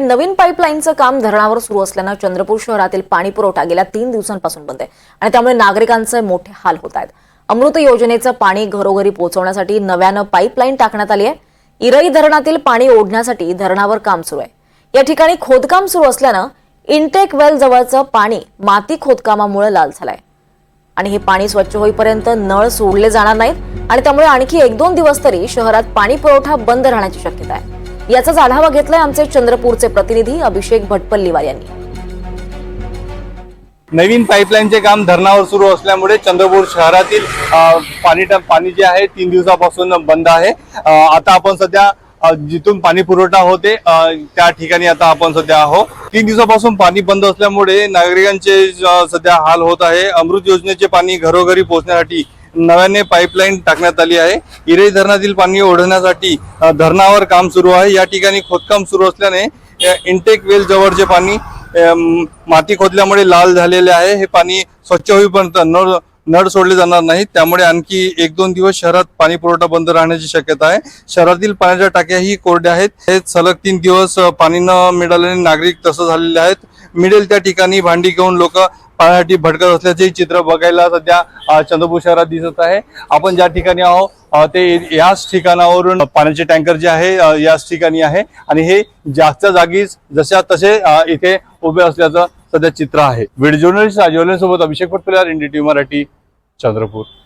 नवीन पाईपलाईनचं काम धरणावर सुरू असल्यानं चंद्रपूर शहरातील पाणी पुरवठा गेल्या तीन दिवसांपासून बंद आहे आणि त्यामुळे नागरिकांचे मोठे हाल होत आहेत. अमृत योजनेचं पाणी घरोघरी पोहोचवण्यासाठी नव्यानं पाईपलाईन टाकण्यात आली आहे. इरई धरणातील पाणी ओढण्यासाठी धरणावर काम सुरू आहे. या ठिकाणी खोदकाम सुरू असल्यानं इंटेक वेल जवळचं पाणी माती खोदकामामुळे लाल झालंय. आणि हे पाणी स्वच्छ होईपर्यंत नळ सोडले जाणार नाहीत आणि त्यामुळे आणखी एक दोन दिवस तरी शहरात पाणी पुरवठा बंद राहण्याची शक्यता आहे. याचाच आढावा घेतलाय आमचे चंद्रपूरचे प्रतिनिधी अभिषेक भटपल्लीवार यांनी. नवीन पाईपलाईनचे काम धरणावर सुरू असल्यामुळे चंद्रपूर शहरातील पाणी पाणी जे आहे तीन दिवसापासून बंद आहे. आता आपण सध्या जिथून पाणी पुरवठा होते त्या ठिकाणी आता आपण सध्या आहोत. तीन दिवसापासून पाणी बंद असल्यामुळे नागरिकांचे सध्या हाल होत आहे. अमृत योजनेचे पाणी घरोघरी पोहोचण्यासाठी नव्याने पाईपलाईन टाकण्यात आली आहे. इरे धरणातील पाणी ओढण्यासाठी धरणावर काम सुरू आहे. या ठिकाणी खोदकाम सुरू असल्याने इंटेक वेल जवळचे पाणी माती खोदल्यामुळे लाल झालेले आहे. हे पाणी स्वच्छ होईपर्यंत नळ नळ सोडले जाणार नाहीत. त्यामुळे आणखी एक दोन दिवस शहरात पाणी पुरवठा बंद राहण्याची शक्यता आहे. शहरातील पाण्याच्या टाक्याही कोरड्या आहेत. हे सलग तीन दिवस पाणी न मिळाल्याने नागरिक तसं झालेले आहेत. मिळेल त्या ठिकाणी भांडी घेऊन लोक पाण्यासाठी भटकत असल्याचे चित्र बघायला सध्या चंद्रपूर शहरात दिसत आहे. आपण ज्या ठिकाणी आहोत ते याच ठिकाणावरून पाण्याचे टँकर जे आहे याच ठिकाणी आहे. आणि हे जागच्या जागीच जशा तसे इथे उभे असल्याचं सध्या चित्र आहे. व्हिडिओ जर्नलिस्ट राजवले सोबत अभिषेक इंडी टी मराठी चंद्रपूर.